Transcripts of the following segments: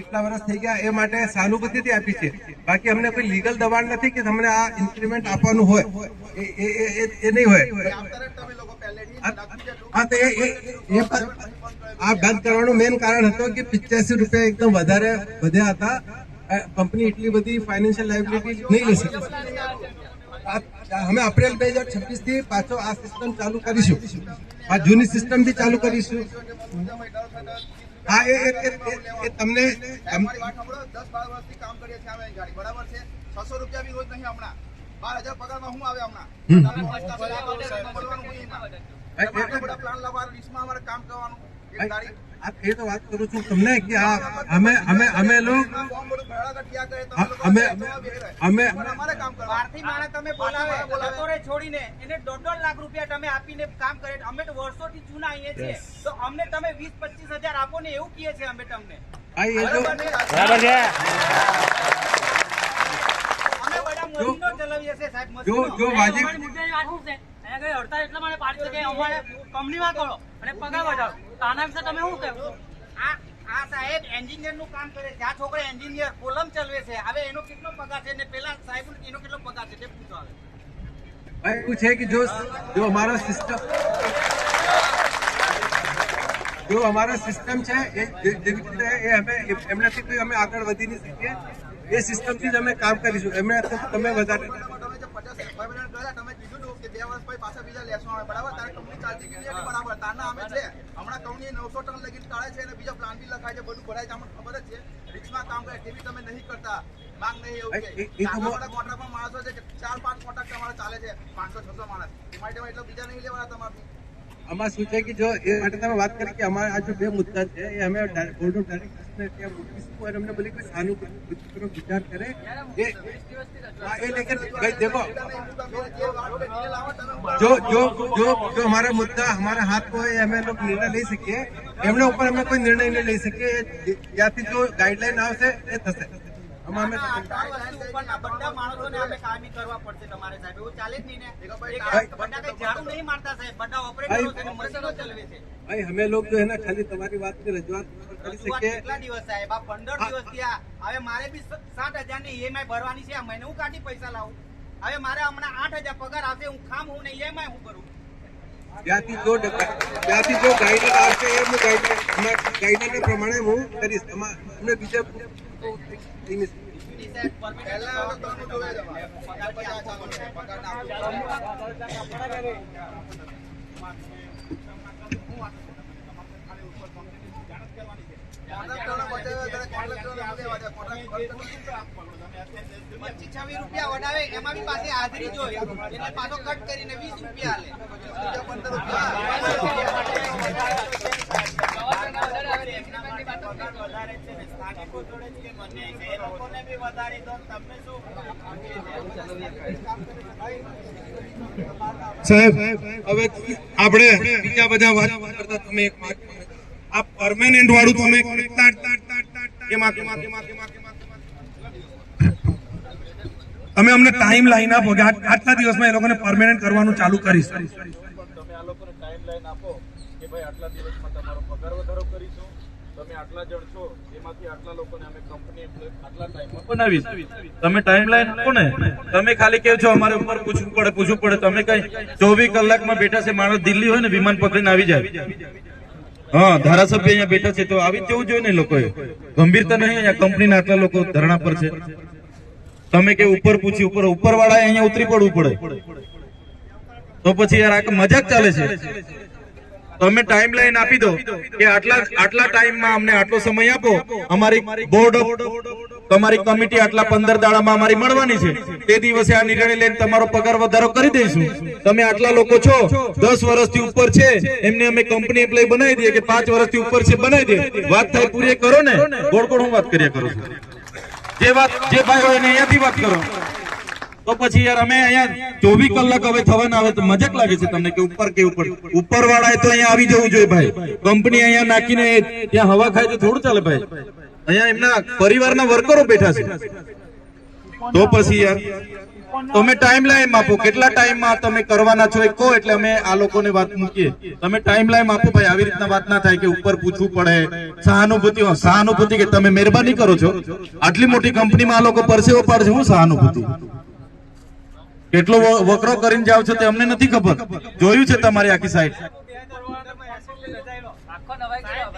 એટલા વર્ષ થઈ ગયા એ માટે સહાનુભૂતિથી આપી છે. બાકી અમને કોઈ લીગલ દબાણ નથી કે તમને આ ઇન્ક્રીમેન્ટ આપવાનું હોય. એ નહીં હોય. હા, તો એ આ બંધ કરવાનું મેઇન કારણ હતું કે પિચ્યાસી રૂપિયા એકદમ વધારે વધ્યા હતા. કંપની એટલી બધી ફાઇનાન્શિયલ લાયબિલિટી નહીં લઈ શકે. અમે એપ્રિલ બે હજાર છવ્વીસથી પાછો આ સિસ્ટમ ચાલુ કરીશું. આ જૂની સિસ્ટમ બી ચાલુ કરીશું. હા એ એ- તમને વાત સાંભળો વર્ષથી કામ કરીએ છીએ અમે ગાડી બરાબર છે છસો રૂપિયા બી રોજ નહીં હમણાં બાર હજાર પગારમાં હું આવે હમણાં પ્લાન લાવવાનું લિસ્ટમાં અમારે કામ કરવાનું ગાડી એ તો વાત કરું છું તમને કે આ અમે અમે અમે લોગ અમે. અમે અમારે કામ કરવાનું બહારથી માણસ તમે બોલાવે જતો છોડીને એને દોઢ દોઢ લાખ રૂપિયા તમે આપીને કામ કરે અમે તો વર્ષોથી જૂના અહીંયા છીએ. તો અમને તમે વીસ પચીસ હજાર આપો ને એવું કહીએ છીએ અમે તમને. આ એ જો જો વાજિબ અમારી વાત શું છે? અહીંયા આગળ હડતાળ એટલા માટે પાડી છે અમારે કંપનીમાં કરો અને પગાર વધારો. તો આના વિશે તમે શું કહેશો? આ આ સાહેબ એન્જિનિયરનું કામ કરે છે. આ છોકરા એન્જિનિયર કોલમ ચલાવે છે. હવે એનો કેટલો પગાર છે ને પેલા સાહેબ એનો કેટલો પગાર છે તે પૂછો હવે. ભાઈ એવું છે કે જો જો અમારો સિસ્ટમ જો અમારો સિસ્ટમ છે એ જેવી રીતે એ અમે એમનાથી કોઈ અમે આગળ વધી નહીં શકીએ. એ સિસ્ટમથી જ અમે કામ કરીશું. એમને તમે વધારે તમે જે પચાસ permanent કર્યા, તમે કીધું હતું કે બે વર્ષ પછી પાછા બીજા લેશું અમે, બરાબર? તારે કંપની ચાલતી કે બરાબર? તારના અમે છે. હમણાં કંપની 900 ટન લગીન કાઢે છે અને બીજા પ્લાન બી લખાય છે, બધું ભરાય છે, અમને ખબર જ છે. રિક્સમાં કામ કરે, તમે નહીં કરતા. માંગ નહીં એવું બધા કોન્ટ્રાક્ટમાં માણસો છે કે ચાર પાંચ કોન્ટ્રાક્ટ તમારે ચાલે છે, પાંચસો છસો માણસ. એમાં એટલો બીજા નહીં લેવાના તમારથી. અમારે શું છે કે જો એ માટે તમે વાત કરી કે અમારા આ જો બે મુદ્દા છે એ અમે બોર્ડ ઓફ ડાયરેક્ટર્સને ત્યાં મૂકીશું અને અમને બોલી કોઈ સાનુકૂળ વિચાર કરે એ ભાઈ દેખો जो जो जो जो हमारा मुद्दा हमारे हाथ को है हमें लोग निर्णय ले શકીએ એમના ઉપર અમે કોઈ નિર્ણય નહીં લઈ શકીએ એ- ત્યાંથી જો ગાઈડલાઈન આવશે એ થશે આમાં અમે આ ત્રણ વસ્તુ ઉપરના બધા માણસોને અમે કાયમી કરવા પડશે તમારે સાહેબ એવું ચાલે જ નહીં ને એક બધા કઈ ઝાડુ નહીં મારતા સાહેબ બધા ઓપરેટરો છે ને મશીનો ચલાવે છે ભાઈ અમે લોગ જો है ना ખાલી તમારી વાતની રજૂઆત કરી રજૂઆત શકીએ કેટલા દિવસ સાહેબ આ પંદર દિવસ થયા હવે મારે બી સાત હજાર ની ઈએમઆઈ ભરવાની છે આ મહિને હું કાઢી પૈસા લાવું હવે મારે હમણાં આઠ હજાર પગાર આવશે હું ખામ હું નહીં એમાં હું કરું. ત્યાંથી જો ત્યાંથી જો ગાઈડર આવશે એ હું ગાઈડલાઈન પ્રમાણે હું કરીશ. તમારે અમને બીજા એમાં બી પાસે હાજરી જોઈએ એટલે પાછો કટ કરીને વીસ રૂપિયા બીજા પંદર સાહેબ, હવે આપણે બીજા બધા વાત કરતા, તમે એક વાત. આ પરમેનન્ટ વાળું તમે તમે અમને ટાઈમ લાઈન આપો કે આટલા દિવસમાં એ લોકોને પરમેનન્ટ કરવાનું ચાલુ કરીશ. તમે ટાઈમ લાઈન આપો ને. તમે ખાલી કેવો છો, અમારે ઉપર પૂછવું પડે પૂછવું પડે. તમે કઈ ચોવીસ કલાકમાં બેઠા છે, માણસ દિલ્હી હોય ને, વિમાન પકડીને આવી જાય. હા, ધારાસભ્ય અહીંયા બેઠા છે તો આવી જવું જોઈએ ને લોકોએ. ગંભીરતા નહીં, અહીંયા કંપનીના આટલા લોકો ધરણા પર છે. તમે કે ઉપર પૂછી, ઉપર ઉપર વાળા અહીંયા ઉતરી પડવું પડે. તો પછી યાર આ મજાક ચાલે છે. તમે ટાઈમ લાઈન આપી દો કે આટલા આટલા ટાઈમમાં અમને આટલો સમય આપો. અમારી બોર્ડ તમારી કમિટી આટલા પંદર દાડામાં અમારી મળવાની છે. તે દિવસે આ નિર્ણય લઈને તમારો પગાર વધારો કરી દઈશું. તમે આટલા લોકો છો, દસ વર્ષથી ઉપર છે, એમને અમે કંપની એપ્લાય બનાવી દઈએ કે પાંચ વર્ષથી ઉપર છે, બનાવી દે વાત થાય પૂરી કરો ને. ગોળ હું વાત કર્યા કરું છું. જે વાત, જે ભાઈ હોય અહીંયાથી વાત કરો. તો પછી યાર અમે અહીંયા ચોવીસ કલાક હવે થવાના આવે તો મજાક લાગે છે તમને કે ઉપર કે ઉપર. ઉપર વાળા તો અહીંયા આવી જવું જોઈએ ભાઈ. કંપની અહીંયા નાખીને ત્યાં હવા ખાય તો થોડું ચાલે ભાઈ. અહીંયા એમના પરિવારના વર્કરો બેઠા છે. તો પછી યાર, તમે ટાઈમ લાઈન આપો, કેટલા ટાઈમમાં તમે કરવાના છો એ કહો એટલે અમે આ લોકોને વાત મૂકીએ. તમે ટાઈમ લાઈન આપો ભાઈ, આવી રીતના વાત ના થાય કે ઉપર પૂછવું પડે. સહાનુભૂતિ સહાનુભૂતિ કે તમે મહેરબાની કરો છો. આટલી મોટી કંપનીમાં આ લોકો પરસેવો પાડશે, હું સહાનુભૂતિ. કેટલો વકરો કરીને જાવ છો તે અમને નથી ખબર. જોયું છે તમારી આખી સાઈડ આખો નવાઈ ગયો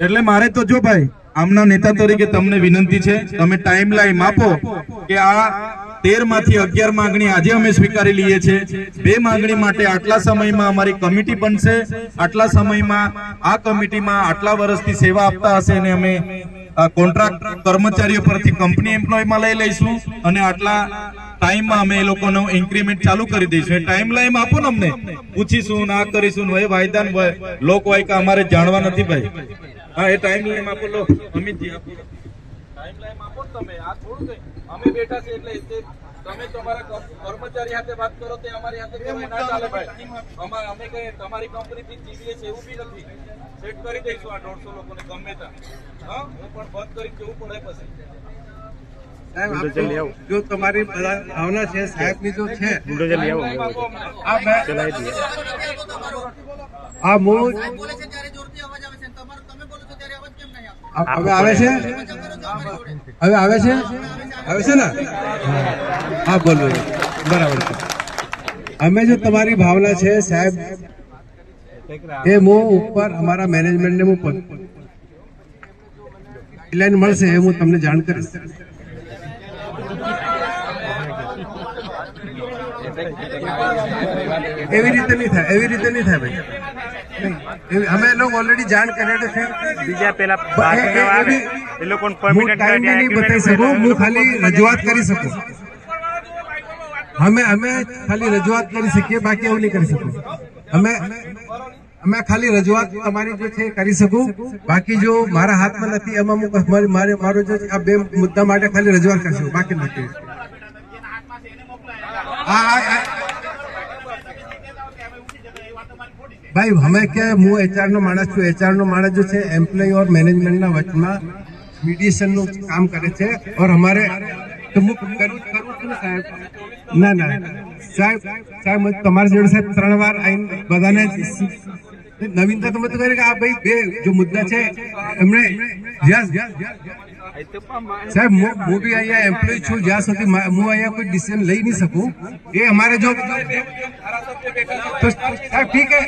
એટલે મારે તો જો ભાઈ, આમના નેતા તરીકે તમને વિનંતી છે, તમે ટાઈમ લાઈન આપો કે આ તેરમાંથી અગિયાર માંગણી આજે અમે સ્વીકારી લઈએ છીએ. બે માંગણી માટે આટલા સમયમાં અમારી કમિટી બનશે, આટલા સમયમાં આ કમિટીમાં આટલા વર્ષથી સેવા આપતા હશે અને અમે કોન્ટ્રાક્ટ કર્મચારીઓ પરથી કંપની એમ્પ્લોયમાં લઈ લઈશું અને આટલા ટાઈમમાં અમે એ લોકોનો ઇન્ક્રીમેન્ટ ચાલુ કરી દઈશું. એ ટાઈમ લાઈન આપો ને અમને. પૂછીશું ના કરીશું એ વાયદા ને લોક વાયકા અમારે જાણવા નથી ભાઈ. હા એ ટાઈમ લાઈન આપો લો. અમિતજી આપો. ટાઈમ લાઈન આપો તમે. આ થોડું અમે બેઠા છે એટલે તમે તમારા કર્મચારી સાથે વાત કરો તે અમારી સાથે કહેવાય ના ચાલે ભાઈ. અમારે અમે કહીએ તમારી કંપનીથી જીવીએ છે એવું બી નથી. સેટ કરી દઈશું આ દોઢસો લોકોને ગમે ત્યાં. હા હું પણ બંધ કરી જવું પડે પછી. સાહેબ જો તમારી બધા ભાવના છે સાહેબની જો છે. આ મેં- આ હું બોલે છે ત્યારે જોરથી અવાજ આવે છે. અને તમારો તમે બોલો છો ત્યારે અવાજ કેમ નહીં આવતો આ- હવે આવે છે? હવે આવે છે? આવે છે. ને? હા બોલો. બરાબર છે. અમે જો તમારી ભાવના છે સાહેબ એ હું ઉપર અમારા મેનેજમેન્ટને હું લાઈન મળશે એ હું તમને જાણ કરીશ. એવી રીતે નહીં થાય એવી રીતે નહીં થાય ભાઈ. અમે લોકો ઓલરેડી જાણ છે બીજા પેલા એ- પરમિનન્ટ નહીં બતાવી શકું હું ખાલી રજૂઆત કરી શકું. અમે અમે ખાલી રજૂઆત કરી શકીએ બાકી એવું નહીં કરી શકું. અમે અમે ખાલી રજૂઆત તમારી જે છે કરી શકું. બાકી જો મારા હાથમાં નથી એમાં હું મારે મારે જે આ બે મુદ્દા માટે ખાલી રજૂઆત કરી શકું બાકી નથી. ભાઈ, અમે કે હું એચઆર નો માણસ છું. એચઆર નો માણસ જો છે એમ્પ્લોય ઓર મેનેજમેન્ટના વચમાં મીડિયેશનનું કામ કરે છે. ઓર અમારે ના ના સાહેબ સાહેબ તમારા જોડે સાહેબ ત્રણ વાર આવીને બધાને નવીનતા તો મત કે આ ભાઈ બે જો મુદ્દા છે, એમણે જ્યાં સાહેબ, હું બી અહીંયા એમ્પ્લોય છું, જ્યાં સુધી હું અહીંયા કોઈ ડિસિઝન લઈ નહીં શકું. એ અમારે જો તો સાહેબ, ઠીક હે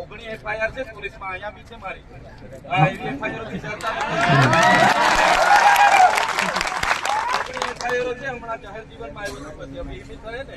ઓગણી એફઆઈઆર છે, પોલીસમાં અહીંયા બી છે મારી. એફઆઈઆર વિચારતા એફઆઈઆર છે, હમણાં જાહેર જીવનમાં આવ્યું પછી હવે એ બી થયે ને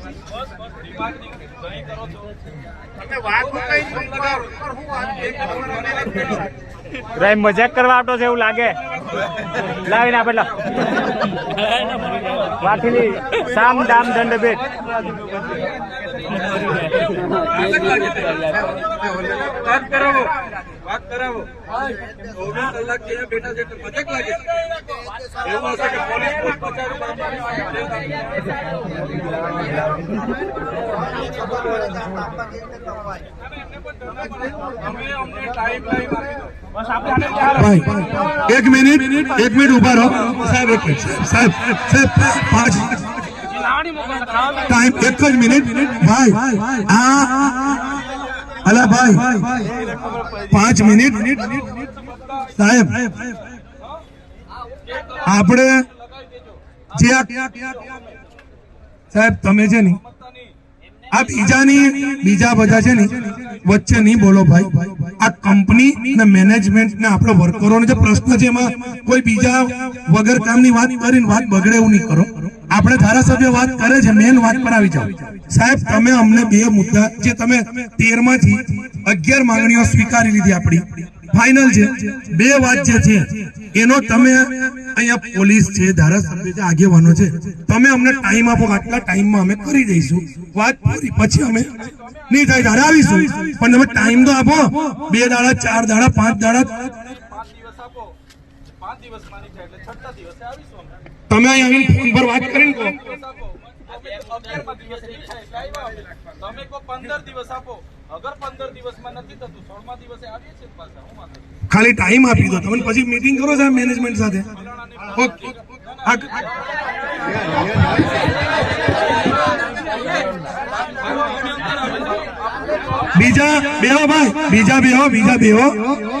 વાત કરી. મજાક કરવા આપતો છે એવું લાગે. લાવીને આપે વાઠીલી સામ દામ દંડ ભેદ વાત કરાવો. વાત કરાવો ચોવીસ કલાક જે બેઠા છે એટલે મજાક લાગે છે. એવું હશે કે પોલીસ કોઈ પચાસ અમે અમને ટાઈમ લાઈન આપી દો. ભાઈ એક મિનિટ એક મિનિટ ઊભા રહો. સાહેબ એક મિનિટ. સાહેબ સાહેબ પાંચ ટાઈમ એક જ મિનિટ. ભાઈ આ અલા ભાઈ, પાંચ મિનિટ. સાહેબ, આપણે સાહેબ, તમે છે ને, આ બીજાની, બીજા બધા છે ને, વચ્ચે નહીં બોલો ભાઈ. આ કંપની ને મેનેજમેન્ટ ને આપણા વર્કરોનો જે પ્રશ્ન છે એમાં કોઈ બીજા વગર કામની વાત કરીને વાત બગડે એવું નહીં કરો. આપણે ધારાસભ્ય વાત કરે છે મેન વાત પર આવી જાઓ. સાહેબ, તમે અમને બે મુદ્દા જે તમે તેરમાંથી અગિયાર માંગણીઓ સ્વીકારી લીધી આપણી. ફાઇનલ છે, બે વાત જે છે, એનો તમે અહીંયા પોલીસ છે, ધારાસભ્ય છે, આગેવાનો છે, તમે અમને ટાઈમ આપો આટલા ટાઈમમાં અમે કરી દઈશું. વાત પૂરી, પછી અમે નહીં થાય ધારા આવીશું. પણ તમે ટાઈમ તો આપો. બે દાડા, ચાર દાડા, પાંચ દાડા તમે અહીં આવીને ફોન પર વાત કરીને કહો. દિવસ આપો અગિયારમા દિવસે ઈચ્છા એટલે આવ્યા અમે. તમે કહો પંદર દિવસ આપો. અગર પંદર દિવસમાં નથી થતું સોળમા દિવસે આવીએ છીએ પાછા હું ખાલી ટાઈમ આપી દો તમે પછી મીટિંગ કરો સાહેબ મેનેજમેન્ટ સાથે? ઓકે. બીજા બેહો ભાઈ બીજા બેહો બીજા બેહો. હા